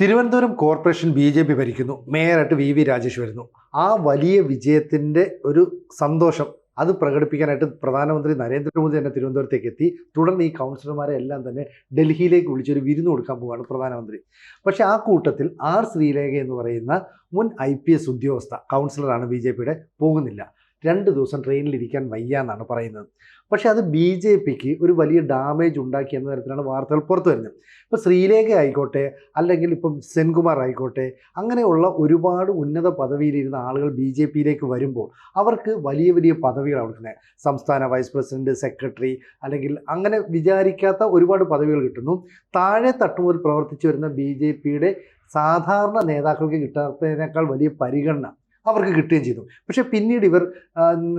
Thiruvananthapuram corporation B J P ഭരിക്കുന്നു. മേയറായിട്ട് V V Rajesh വരുന്നു. ആ വലിയ വിജയത്തിന്റെ ഒരു സന്തോഷം അത് പ്രകടിപ്പിക്കാനായിട്ട് പ്രധാനമന്ത്രി നരേന്ദ്രമോദി തന്നെ തിരുവനന്തപുരത്തേക്ക് എത്തി. തുടർന്ന് ഈ കൗൺസിലർമാരെ എല്ലാം തന്നെ ഡൽഹിയിലേക്ക് വിളിച്ചൊരു വിരുന്ന് കൊടുക്കാൻ പോവുകയാണ് പ്രധാനമന്ത്രി. പക്ഷേ ആ കൂട്ടത്തിൽ ആർ ശ്രീലേഖ എന്ന് പറയുന്ന മുൻ ഐ പി എസ് ഉദ്യോഗസ്ഥ കൗൺസിലറാണ് ബി ജെ പിയുടെ പോകുന്നില്ല. രണ്ട് ദിവസം ട്രെയിനിലിരിക്കാൻ വയ്യ എന്നാണ് പറയുന്നത്. പക്ഷേ അത് ബി ജെ പിക്ക് ഒരു വലിയ ഡാമേജ് ഉണ്ടാക്കി എന്ന തരത്തിലാണ് വാർത്തകൾ പുറത്തു വരുന്നത്. ഇപ്പോൾ ശ്രീലേഖ ആയിക്കോട്ടെ അല്ലെങ്കിൽ ഇപ്പം സെൻകുമാർ ആയിക്കോട്ടെ അങ്ങനെയുള്ള ഒരുപാട് ഉന്നത പദവിയിലിരുന്ന ആളുകൾ ബി ജെ പിയിലേക്ക് വരുമ്പോൾ അവർക്ക് വലിയ വലിയ പദവികൾ കൊടുക്കുന്നത്. സംസ്ഥാന വൈസ് പ്രസിഡന്റ് സെക്രട്ടറി അല്ലെങ്കിൽ അങ്ങനെ വിചാരിക്കാത്ത ഒരുപാട് പദവികൾ കിട്ടുന്നു. താഴെ തട്ടുമുതൽ പ്രവർത്തിച്ചു വരുന്ന ബി ജെ പിയുടെ സാധാരണ നേതാക്കൾക്ക് കിട്ടാത്തതിനേക്കാൾ വലിയ പരിഗണന അവർക്ക് കിട്ടുകയും ചെയ്തു. പക്ഷേ പിന്നീട് ഇവർ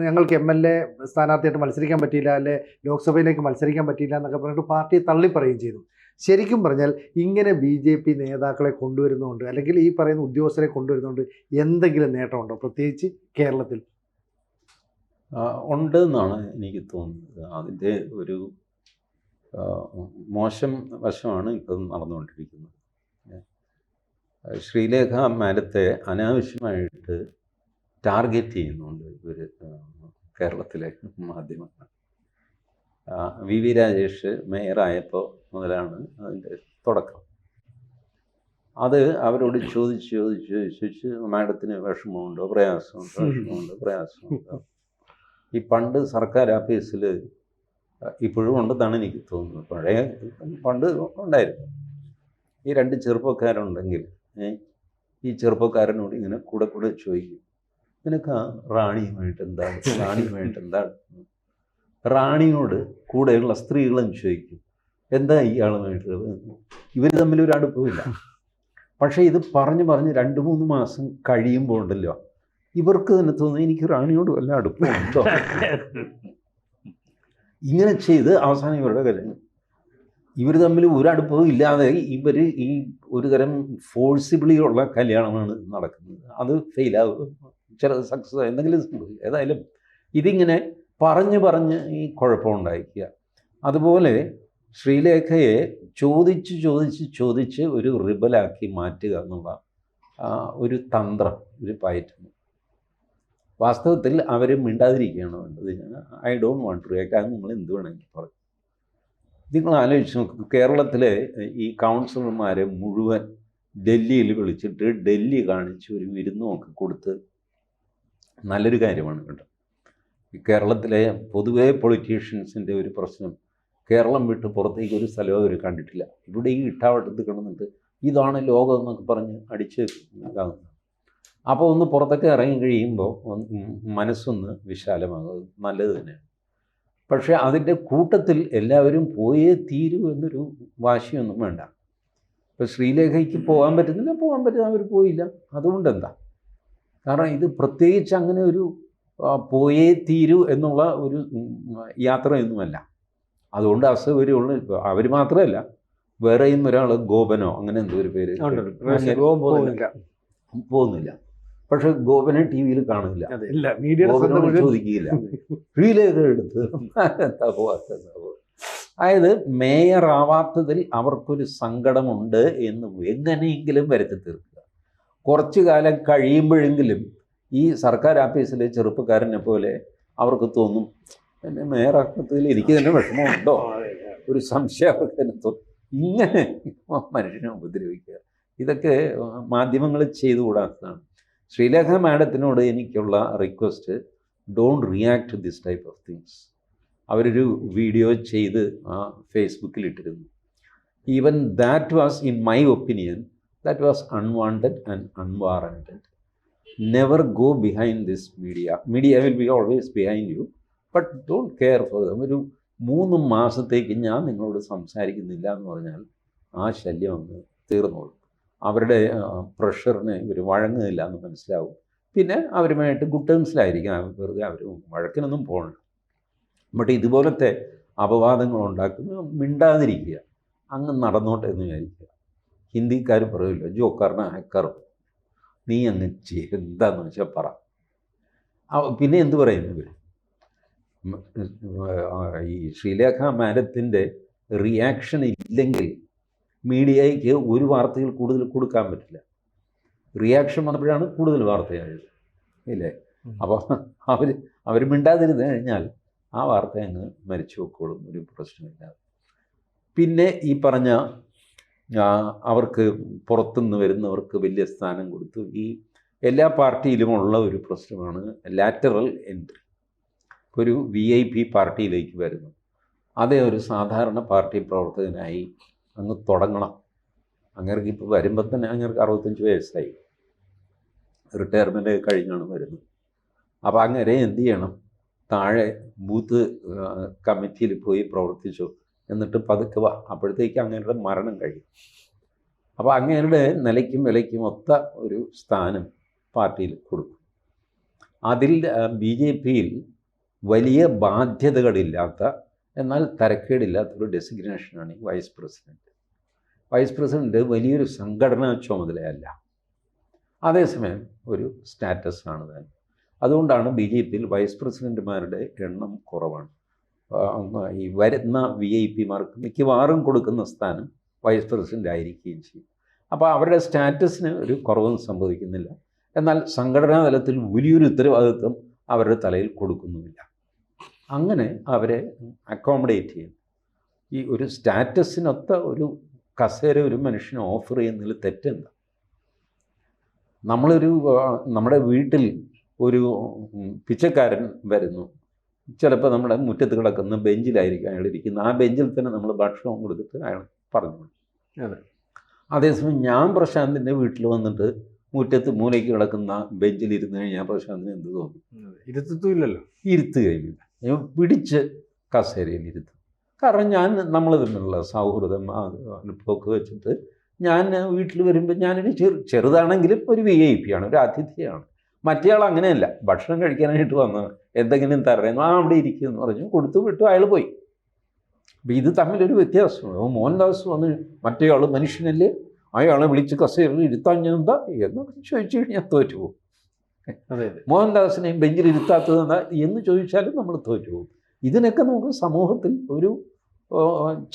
ഞങ്ങൾക്ക് എം എൽ എ സ്ഥാനാർത്ഥിയായിട്ട് മത്സരിക്കാൻ പറ്റിയില്ല അല്ലെ ലോക്സഭയിലേക്ക് മത്സരിക്കാൻ പറ്റിയില്ല എന്നൊക്കെ പറഞ്ഞിട്ട് പാർട്ടിയെ തള്ളിപ്പറയുകയും ചെയ്തു. ശരിക്കും പറഞ്ഞാൽ ഇങ്ങനെ ബി ജെ പി നേതാക്കളെ കൊണ്ടുവരുന്നതുകൊണ്ട് അല്ലെങ്കിൽ ഈ പറയുന്ന ഉദ്യോഗസ്ഥരെ കൊണ്ടുവരുന്നതുകൊണ്ട് എന്തെങ്കിലും നേട്ടമുണ്ടോ പ്രത്യേകിച്ച് കേരളത്തിൽ? ഉണ്ട് എന്നാണ് എനിക്ക് തോന്നുന്നത്. അതിന്റെ ഒരു മോശം വശമാണ് ഇപ്പം നടന്നുകൊണ്ടിരിക്കുന്നത്. ശ്രീലേഖ മാഡത്തെ അനാവശ്യമായിട്ട് ടാർഗറ്റ് ചെയ്യുന്നുണ്ട് ഇവർ കേരളത്തിലെ മാധ്യമങ്ങൾ. വി വി രാജേഷ് മേയറായപ്പോൾ മുതലാണ് അതിന്റെ തുടക്കം. അത് അവരോട് ചോദിച്ച് ചോദിച്ച് ചോദിച്ച് മാഡത്തിന് വിഷമമുണ്ടോ പ്രയാസമുണ്ടോ വിഷമമുണ്ടോ പ്രയാസമുണ്ടോ? ഈ പണ്ട് സർക്കാർ ആഫീസിൽ ഇപ്പോഴും ഉണ്ടെന്നാണ് എനിക്ക് തോന്നുന്നത്. പഴയ പണ്ട് ഉണ്ടായിരുന്നു. ഈ രണ്ട് ചെറുപ്പക്കാരുണ്ടെങ്കിൽ ഈ ചെറുപ്പക്കാരനോട് ഇങ്ങനെ കൂടെ കൂടെ ചോദിക്കും. നിനക്ക് ആ റാണിയുമായിട്ട് എന്താണ്? റാണിയുമായിട്ട് എന്താണ്? റാണിയോട് കൂടെയുള്ള സ്ത്രീകളും ചോദിക്കും. എന്താ ഇയാളുമായിട്ട്? ഇവർ തമ്മിൽ ഒരു അടുപ്പമില്ല. പക്ഷേ ഇത് പറഞ്ഞ് പറഞ്ഞ് രണ്ട് മൂന്ന് മാസം കഴിയുമ്പോൾ ഉണ്ടല്ലോ. ഇവർക്ക് തന്നെ തോന്നുന്നു എനിക്ക് റാണിയോട് വല്ല അടുപ്പമുണ്ടോ? ഇങ്ങനെ ചെയ്ത് അവസാനം ഇവരുടെ കല്യാണം ഇവർ തമ്മിൽ ഒരു അടുപ്പവും ഇല്ലാതെ ഇവർ ഈ ഒരു തരം ഫോഴ്സിബിളി ഉള്ള കല്യാണമാണ് നടക്കുന്നത്. അത് ഫെയിലാവും ചില സക്സസ് എന്തെങ്കിലും സംഭവിക്കും. ഏതായാലും ഇതിങ്ങനെ പറഞ്ഞ് പറഞ്ഞ് ഈ കുഴപ്പമുണ്ടായിരിക്കുക അതുപോലെ ശ്രീലേഖയെ ചോദിച്ച് ചോദിച്ച് ചോദിച്ച് ഒരു റിബലാക്കി മാറ്റുക എന്നുള്ള ഒരു തന്ത്രം ഒരു പയറ്റം വാസ്തവത്തിൽ അവർ മിണ്ടാതിരിക്കുകയാണ് വേണ്ടത്. ഐ ഡോണ്ട് വാണ്ട് ടു അത് നിങ്ങൾ എന്ത് വേണമെങ്കിൽ പറയും. നിങ്ങൾ ആലോചിച്ച് നോക്കും കേരളത്തിലെ ഈ കൗൺസിലർമാരെ മുഴുവൻ ഡൽഹിയിൽ വിളിച്ചിട്ട് ഡൽഹി കാണിച്ച് ഒരു വിരുന്നുമൊക്കെ കൊടുത്ത് നല്ലൊരു കാര്യമാണ് കേട്ടോ. കേരളത്തിലെ പൊതുവേ പൊളിറ്റീഷ്യൻസിന്റെ ഒരു പ്രശ്നം കേരളം വിട്ട് പുറത്തേക്ക് ഒരു സ്ഥലവും അവർ കണ്ടിട്ടില്ല. ഇവിടെ ഈ ഇട്ടാവട്ടത്ത് കിടന്നിട്ട് ഇതാണ് ലോകം എന്നൊക്കെ പറഞ്ഞ് അടിച്ച് ഇതാകുന്നത്. അപ്പോൾ ഒന്ന് പുറത്തൊക്കെ ഇറങ്ങി കഴിയുമ്പോൾ മനസ്സൊന്ന് വിശാലമാകും. നല്ലത് തന്നെയാണ്. പക്ഷേ അതിന്റെ കൂട്ടത്തിൽ എല്ലാവരും പോയേ തീരൂ എന്നൊരു വാശിയൊന്നും വേണ്ട. ഇപ്പോൾ ശ്രീലേഖയ്ക്ക് പോകാൻ പറ്റുന്നില്ല പോകാൻ പറ്റുന്ന അവർ പോയില്ല. അതുകൊണ്ട് എന്താ കാരണം ഇത് പ്രത്യേകിച്ച് അങ്ങനെ ഒരു പോയേ തീരൂ എന്നുള്ള ഒരു യാത്രയൊന്നുമല്ല. അതുകൊണ്ട് അസൗകര്യമുള്ള അവർ മാത്രമല്ല വേറെയും ഒരാൾ ഗോപനോ അങ്ങനെ എന്തോ ഒരു പേര് പോകുന്നില്ല. പക്ഷെ ഗോപനെ ടി വിയിൽ കാണില്ല ഗോപനോട് ചോദിക്കുകയില്ല. റീലേഖ എടുത്ത്. അതായത് മേയർ ആവാത്തതിൽ അവർക്കൊരു സങ്കടമുണ്ട് എന്ന് എങ്ങനെയെങ്കിലും വരുത്തി തീർക്കുക. കുറച്ചു കാലം കഴിയുമ്പോഴെങ്കിലും ഈ സർക്കാർ ആഫീസിലെ ചെറുപ്പക്കാരനെ പോലെ അവർക്ക് തോന്നും എന്നെ മേയറാക്കത്തിൽ എനിക്ക് തന്നെ വിഷമമുണ്ടോ? ഒരു സംശയം അവർക്ക് തന്നെ തോന്നും. ഇങ്ങനെ മനുഷ്യനെ ഉപദ്രവിക്കുക. ഇതൊക്കെ മാധ്യമങ്ങൾ ചെയ്തുകൂടാത്തതാണ്. ശ്രീലേഖ മാഡത്തിനോട് എനിക്കുള്ള request don't react to this type of things അവരൊരു വീഡിയോ ചെയ്ത് ആ ഫേസ്ബുക്കിൽ ഇട്ടിരുന്നു even that was in my opinion that was unwanted and unwarranted never go behind this media media will be always behind you but don't care for them ഒരു മൂന്ന് മാസത്തേക്ക് ഞാൻ നിങ്ങളോട് സംസാരിക്കുന്നില്ല എന്ന് പറഞ്ഞാൽ ആ ശല്യം അങ്ങ് തീർന്നോളും. അവരുടെ പ്രഷറിന് ഇവർ വഴങ്ങുന്നില്ല എന്ന് മനസ്സിലാവും. പിന്നെ അവരുമായിട്ട് ഗുഡ് ടേംസിലായിരിക്കും. വെറുതെ അവർ വഴക്കിനൊന്നും പോകണം ബട്ട് ഇതുപോലത്തെ അപവാദങ്ങൾ ഉണ്ടാക്കുന്ന മിണ്ടാതിരിക്കുക. അങ്ങ് നടന്നോട്ടെ എന്ന് വിചാരിക്കുക. ഹിന്ദിക്കാർ പറയില്ല ജോക്കാറിന് ഹാക്കർ നീ അങ്ങ് എന്താന്ന് വെച്ചാൽ പറ. പിന്നെ എന്തു പറയുന്നു ഇവർ ഈ ശ്രീലേഖ മാഡത്തിന്റെ റിയാക്ഷൻ ഇല്ലെങ്കിൽ മീഡിയയ്ക്ക് ഒരു വാർത്തയിൽ കൂടുതൽ കൊടുക്കാൻ പറ്റില്ല. റിയാക്ഷൻ വന്നപ്പോഴാണ് കൂടുതൽ വാർത്തയായത്. ഇല്ലേ? അപ്പോൾ അവർ അവർ മിണ്ടാതിരുന്ന് കഴിഞ്ഞാൽ ആ വാർത്ത അങ്ങ് മരിച്ചു വെക്കോളും ഒരു പ്രശ്നമില്ല. പിന്നെ ഈ പറഞ്ഞ അവർക്ക് പുറത്തുനിന്ന് വരുന്നവർക്ക് വലിയ സ്ഥാനം കൊടുത്തു. ഈ എല്ലാ പാർട്ടിയിലുമുള്ള ഒരു പ്രശ്നമാണ് ലാറ്ററൽ എൻട്രി ഒരു വി ഐ പി പാർട്ടിയിലേക്ക് വരുന്നു. അതേ ഒരു സാധാരണ പാർട്ടി പ്രവർത്തകനായി അങ്ങ് തുടങ്ങണം. അങ്ങേർക്ക് ഇപ്പോൾ വരുമ്പോൾ തന്നെ അങ്ങേർക്ക് അറുപത്തഞ്ച് വയസ്സായി. റിട്ടയർമെന്റ് കഴിഞ്ഞാണ് വരുന്നത്. അപ്പോൾ അങ്ങനെ എന്ത് ചെയ്യണം? താഴെ ബൂത്ത് കമ്മിറ്റിയിൽ പോയി പ്രവർത്തിച്ചു. എന്നിട്ട് പതുക്കെ വാ. അപ്പോഴത്തേക്ക് അങ്ങേരുടെ മരണം കഴിയും. അപ്പോൾ അങ്ങേരുടെ നിലയ്ക്കും വിലയ്ക്കും ഒത്ത ഒരു സ്ഥാനം പാർട്ടിയിൽ കൊടുക്കും. അതിൽ ബി ജെ പിയിൽ വലിയ ബാധ്യതകളില്ലാത്ത എന്നാൽ തരക്കേടില്ലാത്തൊരു ഡെസിഗ്നേഷനാണ് ഈ വൈസ് പ്രസിഡന്റ് വൈസ് പ്രസിഡന്റ് വലിയൊരു സംഘടനാ ചുമതലയല്ല. അതേസമയം ഒരു സ്റ്റാറ്റസ് ആണ് താൻ അതുകൊണ്ടാണ് ബി ജെ പിയിൽ വൈസ് പ്രസിഡന്റുമാരുടെ എണ്ണം കുറവാണ് ഈ വരുന്ന വി ഐ പിമാർക്ക് മിക്കവാറും കൊടുക്കുന്ന സ്ഥാനം വൈസ് പ്രസിഡന്റ് ആയിരിക്കുകയും ചെയ്യും. അപ്പോൾ അവരുടെ സ്റ്റാറ്റസിന് ഒരു കുറവും സംഭവിക്കുന്നില്ല. എന്നാൽ സംഘടനാ തലത്തിൽ വലിയൊരു ഉത്തരവാദിത്വം അവരുടെ തലയിൽ കൊടുക്കുന്നുമില്ല. അങ്ങനെ അവരെ അക്കോമഡേറ്റ് ചെയ്യും. ഈ ഒരു സ്റ്റാറ്റസിനൊത്ത ഒരു കസേര ഒരു മനുഷ്യന് ഓഫർ ചെയ്യുന്നതിൽ തെറ്റെന്താ? നമ്മളൊരു നമ്മുടെ വീട്ടിൽ ഒരു പിച്ചക്കാരൻ വരുന്നു. ചിലപ്പോൾ നമ്മുടെ മുറ്റത്ത് കിടക്കുന്ന ബെഞ്ചിലായിരിക്കും അയാൾ ഇരിക്കുന്നത്. ആ ബെഞ്ചിൽ തന്നെ നമ്മൾ ഭക്ഷണം കൊടുത്തിട്ട് അയാൾ പറഞ്ഞു അതെ. അതേസമയം ഞാൻ പ്രശാന്തിന്റെ വീട്ടിൽ വന്നിട്ട് മുറ്റത്ത് മൂലയ്ക്ക് കിടക്കുന്ന ബെഞ്ചിൽ ഇരുന്ന് കഴിഞ്ഞാൽ പ്രശാന്തിന് എന്ത് തോന്നും? ഇരുത്തത്തും ഇല്ലല്ലോ ഇരുത്തുകയുമില്ല ഞാൻ പിടിച്ച് കസേരയിൽ ഇരുത്തും. കാരണം ഞാൻ നമ്മൾ തമ്മിലുള്ള സൗഹൃദം അനുഭവമൊക്കെ വെച്ചിട്ട് ഞാൻ വീട്ടിൽ വരുമ്പോൾ ഞാനൊരു ചെറു ചെറുതാണെങ്കിലും ഒരു വി ഐ പി ആണ് ഒരു അതിഥിയാണ്. മറ്റേയാൾ അങ്ങനെയല്ല. ഭക്ഷണം കഴിക്കാനായിട്ട് വന്ന് എന്തെങ്കിലും തരണം ആ അവിടെ ഇരിക്കുമെന്ന് പറഞ്ഞു. കൊടുത്തു വിട്ടു അയാൾ പോയി. അപ്പം ഇത് തമ്മിലൊരു വ്യത്യാസമുണ്ട് അപ്പോൾ മോഹൻദാസ് വന്ന് മറ്റേയാൾ മനുഷ്യനല്ലേ? അയാളെ വിളിച്ച് കസേരയിൽ ഇരുത്താൻ ഞാൻ എന്താ? എന്നൊക്കെ ചോദിച്ചു കഴിഞ്ഞാൽ തോറ്റു പോകും. അതെ അതെ മോഹൻദാസിനെയും ബെഞ്ചിൽ ഇരുത്താത്തത് എന്ന് ചോദിച്ചാലും നമ്മൾ തോറ്റു പോകും ഇതിനൊക്കെ നമുക്ക് സമൂഹത്തിൽ ഒരു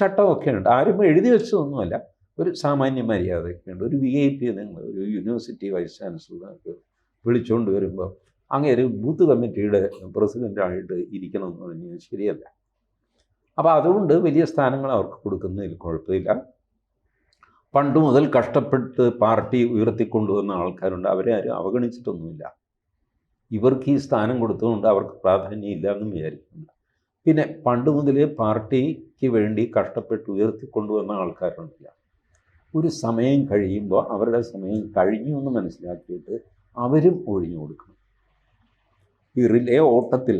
ചട്ടമൊക്കെ ഉണ്ട് ആരും എഴുതി വെച്ചതൊന്നുമല്ല. ഒരു സാമാന്യ മര്യാദയൊക്കെ ഉണ്ട് ഒരു വി ഐ പി നിങ്ങൾ ഒരു യൂണിവേഴ്സിറ്റി വൈസ് ചാൻസലർക്ക് വിളിച്ചുകൊണ്ട് വരുമ്പോൾ അങ്ങനെ ഒരു ബൂത്ത് കമ്മിറ്റിയുടെ പ്രസിഡന്റായിട്ട് ഇരിക്കണം എന്ന് പറഞ്ഞാൽ ശരിയല്ല. അപ്പോൾ അതുകൊണ്ട് വലിയ സ്ഥാനങ്ങൾ അവർക്ക് കൊടുക്കുന്നതിൽ കുഴപ്പമില്ല. പണ്ട് മുതൽ കഷ്ടപ്പെട്ട് പാർട്ടി ഉയർത്തിക്കൊണ്ടുവന്ന ആൾക്കാരുണ്ട്. അവരെ ആരും അവഗണിച്ചിട്ടൊന്നുമില്ല. ഇവർക്ക് ഈ സ്ഥാനം കൊടുത്തുകൊണ്ട് അവർക്ക് പ്രാധാന്യം ഇല്ല എന്നും വിചാരിക്കുന്നുണ്ട്. പിന്നെ പണ്ട് മുതലേ പാർട്ടിക്ക് വേണ്ടി കഷ്ടപ്പെട്ട് ഉയർത്തിക്കൊണ്ടുവന്ന ആൾക്കാരുണ്ടല്ല. ഒരു സമയം കഴിയുമ്പോൾ അവരുടെ സമയം കഴിഞ്ഞു എന്ന് മനസ്സിലാക്കിയിട്ട് അവരും ഒഴിഞ്ഞു കൊടുക്കണം. ഈ റിലേ ഓട്ടത്തിൽ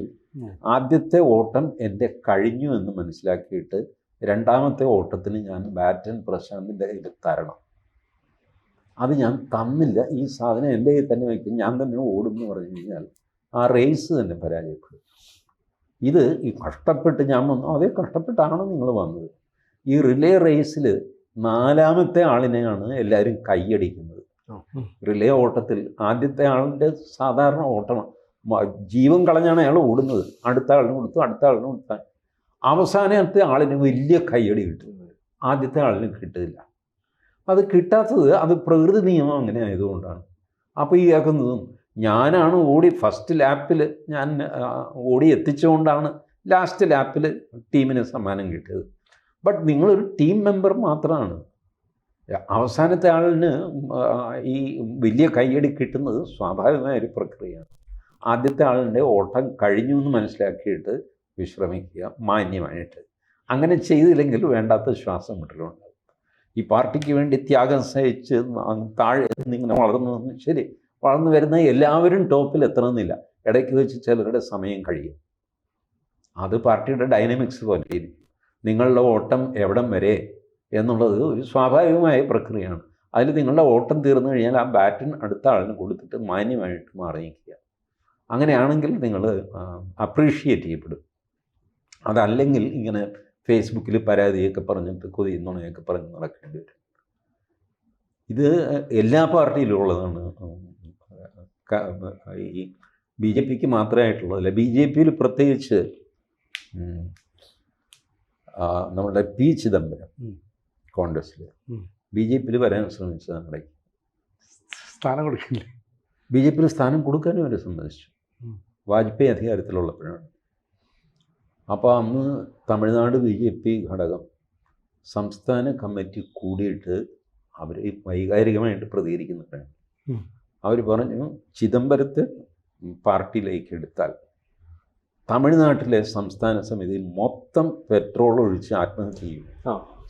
ആദ്യത്തെ ഓട്ടം എന്റെ കഴിഞ്ഞു എന്ന് മനസ്സിലാക്കിയിട്ട് രണ്ടാമത്തെ ഓട്ടത്തിന് ഞാൻ ബാറ്റൻ പ്രശാന്തിന്റെ കയ്യിൽ തരണം. അത് ഞാൻ തന്നില്ല. ഈ സാധനം എന്റെ കയ്യിൽ തന്നെ വയ്ക്കും ഞാൻ തന്നെ ഓടും എന്ന് പറഞ്ഞു കഴിഞ്ഞാൽ ആ റേസ് തന്നെ പരാജയപ്പെടും. ഇത് ഈ കഷ്ടപ്പെട്ട് ഞാൻ വന്നു. അതേ കഷ്ടപ്പെട്ടാണ് നിങ്ങൾ വന്നത്. ഈ റിലേ റേസിൽ നാലാമത്തെ ആളിനെയാണ് എല്ലാവരും കൈയടിക്കുന്നത്. റിലേ ഓട്ടത്തിൽ ആദ്യത്തെ ആളിന്റെ സാധാരണ ഓട്ടമാണ്. ജീവൻ കളഞ്ഞാണ് അയാൾ ഓടുന്നത്. അടുത്ത ആളിന് കൊടുത്തു അടുത്ത ആളിന് കൊടുത്താൽ അവസാനത്തെ ആളിന് വലിയ കൈയടി കിട്ടുന്നത് ആദ്യത്തെ ആളിന് കിട്ടില്ല. അത് കിട്ടാത്തത് അത് പ്രകൃതി നിയമം അങ്ങനെ ആയതുകൊണ്ടാണ്. അപ്പോൾ ഈ ആക്കുന്നതും ഞാനാണ് ഓടി ഫസ്റ്റ് ലാപ്പിൽ ഞാൻ ഓടി എത്തിച്ചുകൊണ്ടാണ് ലാസ്റ്റ് ലാപ്പിൽ ടീമിന് സമ്മാനം കിട്ടിയത്. ബട്ട് നിങ്ങളൊരു ടീം മെമ്പർ മാത്രമാണ് അവസാനത്തെ ആളിന് ഈ വലിയ കയ്യടി കിട്ടുന്നത് സ്വാഭാവികമായ ഒരു പ്രക്രിയയാണ്. ആദ്യത്തെ ആളിന്റെ ഓട്ടം കഴിഞ്ഞു എന്ന് മനസ്സിലാക്കിയിട്ട് വിശ്രമിക്കുക മാന്യമായിട്ട്. അങ്ങനെ ചെയ്തില്ലെങ്കിൽ വേണ്ടാത്ത ശ്വാസം മുട്ടലുണ്ടാകും ഈ പാർട്ടിക്ക് വേണ്ടി ത്യാഗം സഹിച്ച് താഴെ ഇങ്ങനെ വളർന്നു ശരി വളർന്നു വരുന്ന എല്ലാവരും ടോപ്പിൽ എത്തണമെന്നില്ല. ഇടയ്ക്ക് വെച്ച് ചിലരുടെ സമയം കഴിയും. അത് പാർട്ടിയുടെ ഡൈനാമിക്സ് പോലെ ഇരിക്കും നിങ്ങളുടെ ഓട്ടം എവിടം വരെ എന്നുള്ളത് ഒരു സ്വാഭാവികമായ പ്രക്രിയയാണ്. അതിൽ നിങ്ങളുടെ ഓട്ടം തീർന്നു കഴിഞ്ഞാൽ ആ ബാറ്റൺ അടുത്ത ആളിന് കൊടുത്തിട്ട് മാന്യമായിട്ട് മാറി നിൽക്കുക അങ്ങനെയാണെങ്കിൽ നിങ്ങൾ അപ്രീഷിയേറ്റ് ചെയ്യപ്പെടും. അതല്ലെങ്കിൽ ഇങ്ങനെ ഫേസ്ബുക്കിൽ പരാതിയൊക്കെ പറഞ്ഞിട്ട് കൊതി നുണയൊക്കെ പറഞ്ഞ് നടക്കേണ്ടി വരും. ഇത് എല്ലാ പാർട്ടിയിലും ഉള്ളതാണ് ഈ ബി ജെ പിക്ക് മാത്രമായിട്ടുള്ളതല്ല ബി ജെ പിയിൽ പ്രത്യേകിച്ച് നമ്മുടെ പി ചിദംബരം. കോൺഗ്രസ്സിൽ. ബി ജെ പിയിൽ വരാൻ ശ്രമിച്ചതാണ് ഇടയ്ക്ക് സ്ഥാനം കൊടുക്കില്ല? ബി ജെ പിയിൽ സ്ഥാനം കൊടുക്കാനും അവരെ സമ്മതിച്ചു. വാജ്പേയി അധികാരത്തിലുള്ളപ്പോഴാണ്. അപ്പോൾ അന്ന് തമിഴ്നാട് ബി ജെ പി ഘടകം സംസ്ഥാന കമ്മിറ്റി കൂടിയിട്ട് അവർ വൈകാരികമായിട്ട് പ്രതികരിക്കുന്നുണ്ട്. അവർ പറഞ്ഞു ചിദംബരത്തെ പാർട്ടിയിലേക്ക് എടുത്താൽ തമിഴ്നാട്ടിലെ സംസ്ഥാന സമിതി മൊത്തം പെട്രോൾ ഒഴിച്ച് ആത്മഹത്യ ചെയ്യും.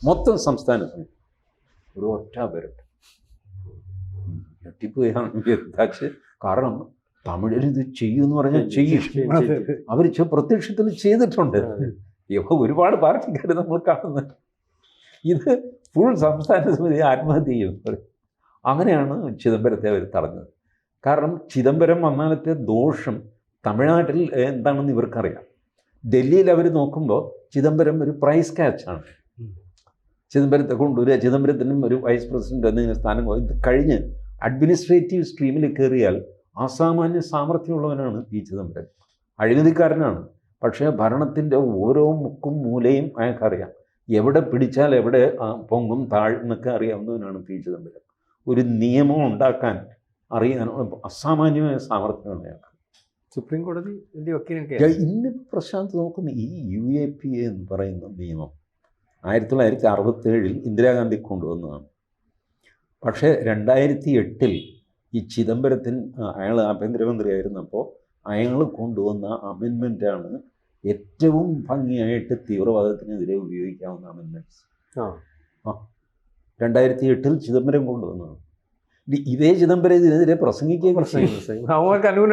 മൊത്തം സംസ്ഥാന സമിതി. ഒരു ഒറ്റ പേരുണ്ട് ഞെട്ടിപ്പോയാണ് എന്താച്ച് കാരണം തമിഴിൽ ഇത് ചെയ്യുമെന്ന് പറഞ്ഞാൽ ചെയ്യും. അവർ പ്രത്യക്ഷത്തിൽ ചെയ്തിട്ടുണ്ട്. ഇപ്പോൾ ഒരുപാട് പാർട്ടിക്കാർ നമ്മൾ കാണുന്നത് ഇത് ഫുൾ സംസ്ഥാന സമിതി ആത്മഹത്യ ചെയ്യും അങ്ങനെയാണ് ചിദംബരത്തെ അവർ തടഞ്ഞത്. കാരണം ചിദംബരം വന്നാലത്തെ ദോഷം തമിഴ്നാട്ടിൽ എന്താണെന്ന് ഇവർക്കറിയാം. ഡൽഹിയിൽ അവർ നോക്കുമ്പോൾ ചിദംബരം ഒരു പ്രൈസ് ക്യാച്ചാണ് ചിദംബരത്തെ കൊണ്ടുവരിക ചിദംബരത്തിനും ഒരു വൈസ് പ്രസിഡന്റ് എന്നിങ്ങനെ സ്ഥാനം ഇത് കഴിഞ്ഞ് അഡ്മിനിസ്ട്രേറ്റീവ് സ്ട്രീമിൽ കയറിയാൽ അസാമാന്യ സാമർഥ്യമുള്ളവനാണ് പി ചിദംബരൻ അഴിമതിക്കാരനാണ്. പക്ഷേ ഭരണത്തിന്റെ ഓരോ മുക്കും മൂലയും അയാൾക്കറിയാം. എവിടെ പിടിച്ചാൽ എവിടെ ആ, പൊങ്ങും താഴ്ന്നൊക്കെ അറിയാവുന്നവനാണ് പി ചിദംബരം. ഒരു നിയമം ഉണ്ടാക്കാൻ അറിയാൻ അസാമാന്യമായ സാമർഥ്യമാണ് അയാൾക്ക്. സുപ്രീം കോടതി ഇന്ന് പ്രശാന്ത് നോക്കുന്ന ഈ യു എ പി എ എന്ന് പറയുന്ന നിയമം ആയിരത്തി തൊള്ളായിരത്തി അറുപത്തേഴിൽ ഇന്ദിരാഗാന്ധി കൊണ്ടുവന്നതാണ്. പക്ഷേ രണ്ടായിരത്തി എട്ടിൽ ഈ ചിദംബരത്തിന് അയാൾ ആഭ്യന്തരമന്ത്രിയായിരുന്നപ്പോൾ അയാൾ കൊണ്ടുവന്ന അമെൻമെന്റാണ് ഏറ്റവും ഭംഗിയായിട്ട് തീവ്രവാദത്തിനെതിരെ ഉപയോഗിക്കാവുന്ന അമെൻമെന്റ്സ് ആ. രണ്ടായിരത്തി എട്ടിൽ ചിദംബരം കൊണ്ടുവന്നതാണ്. ഇത് ചിദംബരം ഇതിനെതിരെ പ്രസംഗിക്കുകയും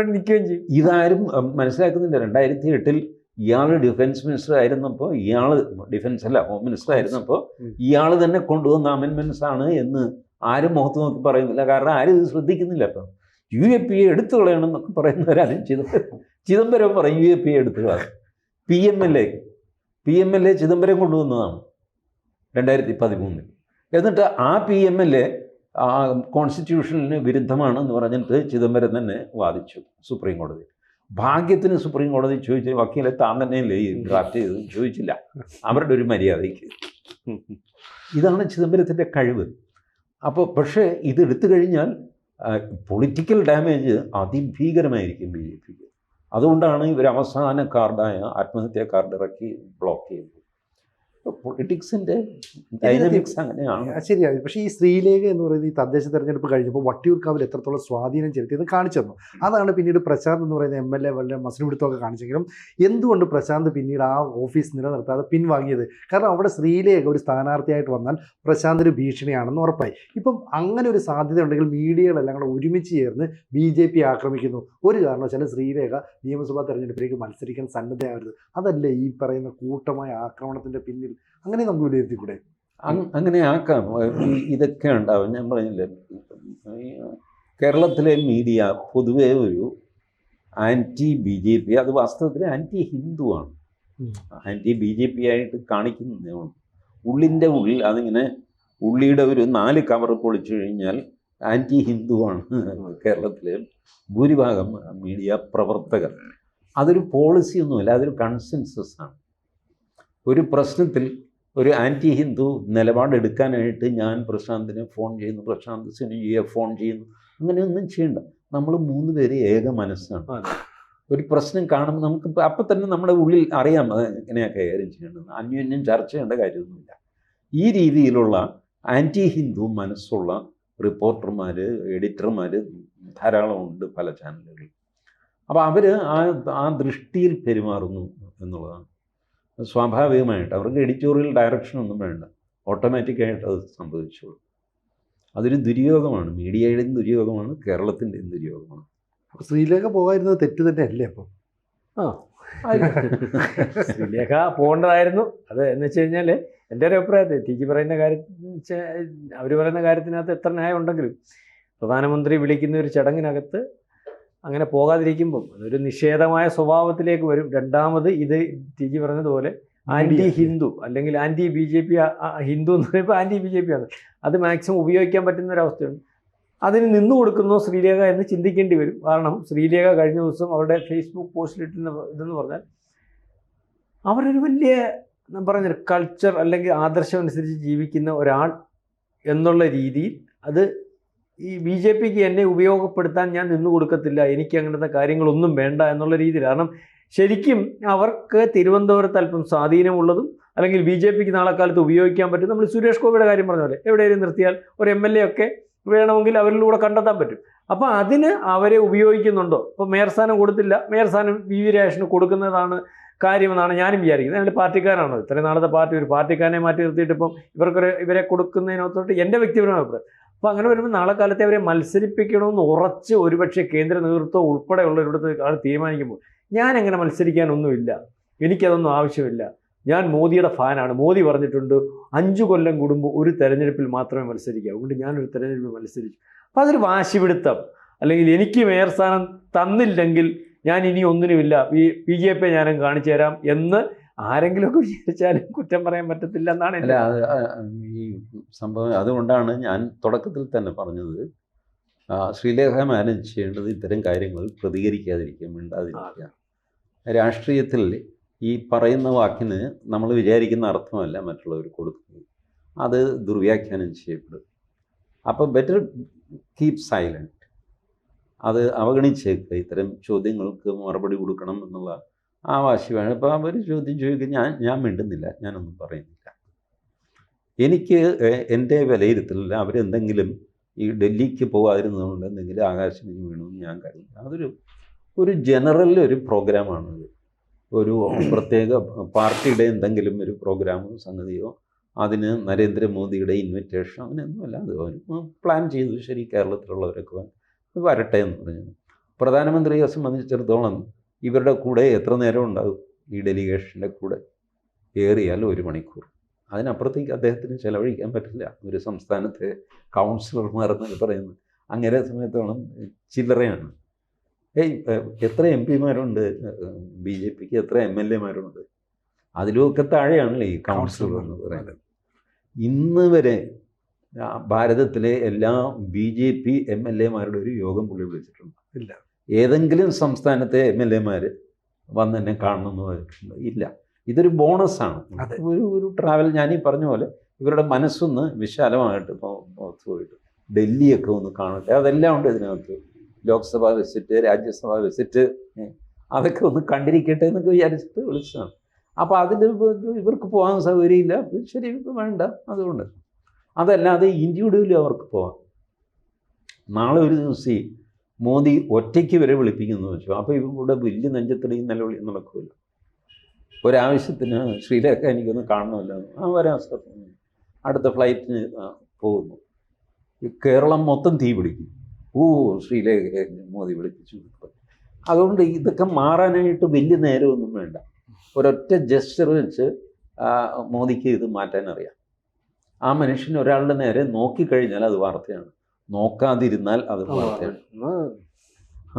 നിൽക്കുകയും ചെയ്യും. ഇതാരും മനസ്സിലാക്കുന്നില്ല. രണ്ടായിരത്തി എട്ടിൽ ഇയാൾ ഡിഫൻസ് മിനിസ്റ്റർ ആയിരുന്നപ്പോൾ ഇയാൾ ഡിഫൻസ് അല്ല ഹോം മിനിസ്റ്റർ ആയിരുന്നപ്പോൾ. ഇയാൾ തന്നെ കൊണ്ടുവന്ന അമെൻമെന്റ്സ് ആണ് എന്ന് ആരും മുഖത്ത് നോക്കി പറയുന്നില്ല. കാരണം ആരും ഇത് ശ്രദ്ധിക്കുന്നില്ല അപ്പം യു എ പി എ എടുത്തു കളയണം എന്നൊക്കെ പറയുന്നവരാണ് ചിദംബരം ചിദംബരം പറയും യു എ പി എ എടുത്തു കളയാം P M L A P M L A Chidambaram കൊണ്ടുവന്നതാണ് രണ്ടായിരത്തി പതിമൂന്നിൽ എന്നിട്ട് ആ പി എം എൽ എ കോൺസ്റ്റിറ്റ്യൂഷനിന് വിരുദ്ധമാണെന്ന് പറഞ്ഞിട്ട് ചിദംബരം തന്നെ വാദിച്ചു സുപ്രീം കോടതി ഭാഗ്യത്തിന് സുപ്രീം കോടതി ചോദിച്ച വക്കീലെ താൻ തന്നെയല്ലേ ഈ ഡ്രാഫ്റ്റ് ചെയ്ത് ചോദിച്ചില്ല. അവരുടെ ഒരു മര്യാദയ്ക്ക്. ഇതാണ് ചിദംബരത്തിന്റെ കഴിവ്. അപ്പോൾ പക്ഷേ ഇത് എടുത്തു കഴിഞ്ഞാൽ പൊളിറ്റിക്കൽ ഡാമേജ് അതിഭീകരമായിരിക്കും ബി ജെ പിക്ക്. അതുകൊണ്ടാണ് ഇവർ അവസാന കാർഡായ ആത്മഹത്യാ കാർഡ് ഇറക്കി ബ്ലോക്ക് ചെയ്തത് പൊളിറ്റിക്സിന്റെ ഡൈനാമിക്സ് അങ്ങനെയാണ്. ശരിയാണ് പക്ഷേ ഈ ശ്രീലേഖ എന്ന് പറയുന്നത് ഈ തദ്ദേശ തെരഞ്ഞെടുപ്പ് കഴിഞ്ഞപ്പോൾ വട്ടിയൂർക്കാവിൽ എത്രത്തോളം സ്വാധീനം ചെലുത്തിയെന്ന് കാണിച്ചു തന്നു. അതാണ് പിന്നീട് പ്രശാന്ത് എന്ന് പറയുന്ന എം എൽ എ വളരെ മസിനുപിടുത്തമൊക്കെ കാണിച്ചെങ്കിലും എന്തുകൊണ്ട് പ്രശാന്ത് പിന്നീട് ആ ഓഫീസ് നിലനിർത്താതെ പിൻവാങ്ങിയത്? കാരണം അവിടെ ശ്രീലേഖ ഒരു സ്ഥാനാർത്ഥിയായിട്ട് വന്നാൽ പ്രശാന്തിന് ഭീഷണിയാണെന്ന് ഉറപ്പായി. ഇപ്പം അങ്ങനെ ഒരു സാധ്യത ഉണ്ടെങ്കിൽ മീഡിയകളെല്ലാം കൂടെ ഒരുമിച്ച് ചേർന്ന് ബി ജെ പി ആക്രമിക്കുന്നു. ഒരു കാരണവശാലും ശ്രീലേഖ നിയമസഭാ തെരഞ്ഞെടുപ്പിലേക്ക് മത്സരിക്കാൻ സന്നദ്ധയാവരുത്. അതല്ലേ ഈ പറയുന്ന കൂട്ടമായ ആക്രമണത്തിന്റെ പിന്നിൽ അങ്ങനെ നമുക്ക് വിലയിരുത്തിക്കൂടെ അങ് അങ്ങനെ ആക്കാം. ഇതൊക്കെ ഉണ്ടാവും. ഞാൻ പറഞ്ഞില്ലേ കേരളത്തിലെ മീഡിയ പൊതുവെ ഒരു ആന്റി ബി ജെ പി അത് വാസ്തവത്തിൽ ആന്റി ഹിന്ദുവാണ് ആണ്. ആന്റി ബി ജെ പി ആയിട്ട് കാണിക്കുന്നതേ ഉള്ളൂ. ഉള്ളിന്റെ ഉള്ളിൽ അതിങ്ങനെ ഉള്ളിയുടെ ഒരു നാല് കവർ പൊളിച്ചു കഴിഞ്ഞാൽ ആന്റി ഹിന്ദുവാണ് കേരളത്തിലെ ഭൂരിഭാഗം മീഡിയ പ്രവർത്തകർ. അതൊരു പോളിസിയൊന്നുമില്ല അതൊരു കൺസെൻസസ് ആണ്. ഒരു പ്രശ്നത്തിൽ ഒരു ആന്റി ഹിന്ദു നിലപാടെടുക്കാനായിട്ട് ഞാൻ പ്രശാന്തിനെ ഫോൺ ചെയ്യുന്നു പ്രശാന്ത് സിനിജിയെ ഫോൺ ചെയ്യുന്നു. അങ്ങനെയൊന്നും ചെയ്യണ്ട. നമ്മൾ മൂന്ന് പേര് ഏക മനസ്സാണ്. ഒരു പ്രശ്നം കാണുമ്പോൾ നമുക്ക് അപ്പം തന്നെ നമ്മുടെ ഉള്ളിൽ അറിയാം അത് എങ്ങനെയാണ് കൈകാര്യം ചെയ്യേണ്ടത്. അന്യോന്യം ചർച്ച ചെയ്യേണ്ട കാര്യമൊന്നുമില്ല. ഈ രീതിയിലുള്ള ആന്റി ഹിന്ദു മനസ്സുള്ള റിപ്പോർട്ടർമാർ എഡിറ്റർമാർ ധാരാളമുണ്ട് പല ചാനലുകളിൽ. അപ്പോൾ അവർ ആ ആ ദൃഷ്ടിയിൽ പെരുമാറുന്നു എന്നുള്ളതാണ്. സ്വാഭാവികമായിട്ട് അവർക്ക് എഡിറ്റോറിയൽ ഡയറക്ഷൻ ഒന്നും വേണ്ട. ഓട്ടോമാറ്റിക്കായിട്ട് അത് സംഭവിച്ചോളൂ. അതൊരു ദുര്യോഗമാണ്. മീഡിയയുടെയും ദുര്യോഗമാണ്. കേരളത്തിന്റെയും ദുര്യോഗമാണ്. അപ്പോൾ ശ്രീലേഖ പോകാതിരുന്നത് തെറ്റ് തന്നെ അല്ലേ അപ്പം? ആ. ശ്രീലേഖ പോകേണ്ടതായിരുന്നു. അത് എന്ന് വെച്ച് കഴിഞ്ഞാൽ എന്റെ ഒരു അഭിപ്രായത്തിൽ ജി പറയുന്ന കാര്യത്തിൽ അവർ പറയുന്ന കാര്യത്തിനകത്ത് എത്ര ന്യായം ഉണ്ടെങ്കിലും പ്രധാനമന്ത്രി വിളിക്കുന്ന ഒരു ചടങ്ങിനകത്ത് അങ്ങനെ പോകാതിരിക്കുമ്പം അതൊരു നിഷേധമായ സ്വഭാവത്തിലേക്ക് വരും. രണ്ടാമത് ഇത് ടിജി പറഞ്ഞതുപോലെ ആന്റി ഹിന്ദു അല്ലെങ്കിൽ anti B J P Hindu എന്ന് പറയുമ്പോൾ ആന്റി ബി ജെ പി ആണ്. അത് മാക്സിമം ഉപയോഗിക്കാൻ പറ്റുന്ന ഒരവസ്ഥയുണ്ട്. അതിന് നിന്നു കൊടുക്കുന്നോ ശ്രീലേഖ എന്ന് ചിന്തിക്കേണ്ടി വരും. കാരണം ശ്രീലേഖ കഴിഞ്ഞ ദിവസം അവരുടെ ഫേസ്ബുക്ക് പോസ്റ്റിലിട്ടുന്ന ഇതെന്ന് പറഞ്ഞാൽ അവരൊരു വലിയ പറഞ്ഞൊരു പറഞ്ഞ കൾച്ചർ അല്ലെങ്കിൽ ആദർശം അനുസരിച്ച് ജീവിക്കുന്ന ഒരാൾ എന്നുള്ള രീതിയിൽ അത് ഈ ബി ജെ പിക്ക് എന്നെ ഉപയോഗപ്പെടുത്താൻ ഞാൻ നിന്നു കൊടുക്കത്തില്ല. എനിക്ക് അങ്ങനത്തെ കാര്യങ്ങളൊന്നും വേണ്ട എന്നുള്ള രീതിയിൽ. കാരണം ശരിക്കും അവർക്ക് തിരുവനന്തപുരത്ത് അല്പം സ്വാധീനമുള്ളതും അല്ലെങ്കിൽ ബി ജെ പിക്ക് നാളെ കാലത്ത് ഉപയോഗിക്കാൻ പറ്റും. നമ്മൾ സുരേഷ് ഗോപിയുടെ കാര്യം പറഞ്ഞ പോലെ എവിടെയെങ്കിലും നിർത്തിയാൽ ഒരു എം എൽ എ ഒക്കെ വേണമെങ്കിൽ അവരിലൂടെ കണ്ടെത്താൻ പറ്റും. അപ്പോൾ അതിന് അവരെ ഉപയോഗിക്കുന്നുണ്ടോ? ഇപ്പോൾ മേയർ സ്ഥാനം കൊടുത്തില്ല. മേയർ സ്ഥാനം വി വി രാജേഷിന് കൊടുക്കുന്നതാണ് കാര്യമെന്നാണ് ഞാനും വിചാരിക്കുന്നത്. അതിന്റെ പാർട്ടിക്കാരാണോ ഇത്രയും നാളത്തെ പാർട്ടി ഒരു പാർട്ടിക്കാരനെ മാറ്റി നിർത്തിയിട്ട് ഇപ്പം ഇവർക്കൊരു ഇവരെ കൊടുക്കുന്നതിനകത്തോട്ട് എന്റെ വ്യക്തിപരമായ അഭിപ്രായം. അപ്പോൾ അങ്ങനെ വരുമ്പോൾ നാളെ കാലത്തെ അവരെ മത്സരിപ്പിക്കണമെന്ന് ഉറച്ച് ഒരുപക്ഷെ കേന്ദ്ര നേതൃത്വം ഉൾപ്പെടെയുള്ളവരുടെ ആൾ തീരുമാനിക്കുമ്പോൾ ഞാൻ അങ്ങനെ മത്സരിക്കാനൊന്നുമില്ല. എനിക്കതൊന്നും ആവശ്യമില്ല. ഞാൻ മോദിയുടെ ഫാനാണ്. മോദി പറഞ്ഞിട്ടുണ്ട് അഞ്ച് കൊല്ലം കൂടുമ്പോൾ ഒരു തെരഞ്ഞെടുപ്പിൽ മാത്രമേ മത്സരിക്കാവൂ. അതുകൊണ്ട് ഞാനൊരു തെരഞ്ഞെടുപ്പിൽ മത്സരിച്ചു അപ്പോൾ അതൊരു വാശിപിടുത്തം. അല്ലെങ്കിൽ എനിക്ക് മേയർ സ്ഥാനം തന്നില്ലെങ്കിൽ ഞാൻ ഇനി ഒന്നിനുമില്ല. ഈ ബി ജെ പി ഞാനും കാണിച്ചു തരാം എന്ന് ആരെങ്കിലുമൊക്കെ വിചാരിച്ചാലും കുറ്റം പറയാൻ പറ്റത്തില്ല എന്നാണ് അല്ല ഈ സംഭവം അതുകൊണ്ടാണ് ഞാൻ തുടക്കത്തിൽ തന്നെ പറഞ്ഞത്. ശ്രീലേഖ മാനേജ് ചെയ്യേണ്ടത് ഇത്തരം കാര്യങ്ങൾ പ്രതികരിക്കാതിരിക്കുക മിണ്ടാതിരിക്കുക. രാഷ്ട്രീയത്തിൽ ഈ പറയുന്ന വാക്കിന് നമ്മൾ വിചാരിക്കുന്ന അർത്ഥമല്ല മറ്റുള്ളവർ കൊടുക്കുന്നത്. അത് ദുർവ്യാഖ്യാനം ചെയ്യപ്പെടും. അപ്പോൾ ബെറ്റർ കീപ് സൈലന്റ് അത് അവഗണിച്ചേക്കുക. ഇത്തരം ചോദ്യങ്ങൾക്ക് മറുപടി കൊടുക്കണം എന്നുള്ള ആ വാശി വേണം ഇപ്പോൾ അവർ ചോദ്യം ചോദിക്കുക ഞാൻ ഞാൻ മിണ്ടുന്നില്ല ഞാനൊന്നും പറയുന്നില്ല. എനിക്ക് എന്റെ വിലയിരുത്തലില്ല അവരെന്തെങ്കിലും ഈ ഡൽഹിക്ക് പോകാതിരുന്നതുകൊണ്ട് എന്തെങ്കിലും ആകാശം വീണമെന്ന് ഞാൻ കരുതുന്നു അതൊരു ഒരു ജനറൽ ഒരു പ്രോഗ്രാമാണത് ഒരു പ്രത്യേക പാർട്ടിയുടെ എന്തെങ്കിലും ഒരു പ്രോഗ്രാമോ സംഗതിയോ അതിന് നരേന്ദ്രമോദിയുടെ ഇൻവിറ്റേഷൻ അങ്ങനെയൊന്നുമല്ല. അവർ പ്ലാൻ ചെയ്തു. ശരി കേരളത്തിലുള്ളവരൊക്കെ വരട്ടെ എന്ന് പറഞ്ഞു. പ്രധാനമന്ത്രിയെ സംബന്ധിച്ചിടത്തോളം ഇവരുടെ കൂടെ എത്ര നേരം ഉണ്ടാകും? ഈ ഡെലിഗേഷന്റെ കൂടെ ഏറിയാൽ ഒരു മണിക്കൂർ. അതിനപ്പുറത്തേക്ക് അദ്ദേഹത്തിന് ചിലവഴിക്കാൻ പറ്റില്ല. ഒരു സംസ്ഥാനത്തെ കൗൺസിലർമാർ എന്നൊക്കെ പറയുന്നത്. അങ്ങനെ സമയത്തോളം ചില്ലറയാണ്. ഏയ് എത്ര എം പിമാരുണ്ട്? ബി ജെ പിക്ക് എത്ര എം എൽ എമാരുണ്ട്? അതിലുമൊക്കെ താഴെയാണല്ലോ ഈ കൗൺസിലർ എന്ന് പറയുന്നത്. ഇന്ന് വരെ ഭാരതത്തിലെ എല്ലാ B J P M L എമാരുടെ ഒരു യോഗം പുള്ളി വിളിച്ചിട്ടുണ്ട്. ഇല്ല. ഏതെങ്കിലും സംസ്ഥാനത്തെ എം എൽ എമാർ വന്ന് എന്നെ കാണണമെന്ന് പറഞ്ഞിട്ടുണ്ട്. ഇല്ല. ഇതൊരു ബോണസാണ്. അത്. ഒരു ഒരു ട്രാവൽ ഞാനീ പറഞ്ഞ പോലെ ഇവരുടെ മനസ്സൊന്ന് വിശാലമായിട്ട് ഇപ്പോൾ പുറത്ത് പോയിട്ട് ഡൽഹിയൊക്കെ ഒന്ന് കാണട്ടെ. അതെല്ലാം ഉണ്ട് ഇതിനകത്ത്. ലോക്സഭാ വിസിറ്റ് രാജ്യസഭാ വിസിറ്റ് അതൊക്കെ ഒന്ന് കണ്ടിരിക്കട്ടെ എന്നൊക്കെ വിചാരിച്ചിട്ട് വിളിച്ചതാണ്. അപ്പോൾ അതിൽ ഇവർക്ക് പോകാൻ സൗകര്യമില്ല. ശരി വേണ്ട. അതുകൊണ്ട്. അതല്ലാതെ ഇൻഡിവിജ്വലി അവർക്ക് പോവാം. നാളെ ഒരു ദിവസം മോദി ഒറ്റയ്ക്ക് വരെ വിളിപ്പിക്കുന്നു വെച്ചു. അപ്പോൾ ഇവിടെ വലിയ നെഞ്ചത്തടിയും നിലവിളിയും നടക്കുമല്ലോ ഒരാവശ്യത്തിന് ശ്രീലേഖ എനിക്കൊന്ന് കാണണമല്ലോ ആ വരാൻ അടുത്ത ഫ്ലൈറ്റിന് പോകുന്നു. ഈ കേരളം മൊത്തം തീ പിടിക്കും. ഓ ശ്രീലേഖ മോദി വിളിപ്പിച്ചു. അതുകൊണ്ട് ഇതൊക്കെ മാറാനായിട്ട് വലിയ നേരമൊന്നും വേണ്ട. ഒരൊറ്റ ജസ്റ്റർ വെച്ച് മോദിക്ക് ഇത് മാറ്റാനറിയാം. ആ മനുഷ്യൻ ഒരാളുടെ നേരെ നോക്കിക്കഴിഞ്ഞാൽ അത് വാർത്തയാണ്. നോക്കാതിരുന്നാൽ അത്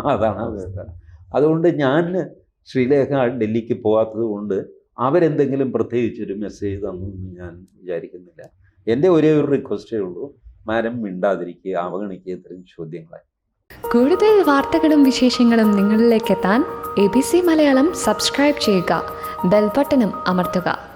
അതാണ് അവസ്ഥ. അതുകൊണ്ട് ഞാൻ ശ്രീലേഖ ഡൽഹിക്ക് പോകാത്തത് കൊണ്ട് അവരെന്തെങ്കിലും പ്രത്യേകിച്ചൊരു മെസ്സേജ് തന്നു എന്ന് ഞാൻ വിചാരിക്കുന്നില്ല. എന്റെ ഒരേ ഒരു റിക്വസ്റ്റേ ഉള്ളൂ. മരം മിണ്ടാതിരിക്കുക അവഗണിക്കുക ഇത്തരം ചോദ്യങ്ങളെ. കൂടുതൽ വാർത്തകളും വിശേഷങ്ങളും നിങ്ങളിലേക്ക് എത്താൻ A B C Malayalam subscribe ചെയ്യുക. ബെൽബട്ടനും അമർത്തുക.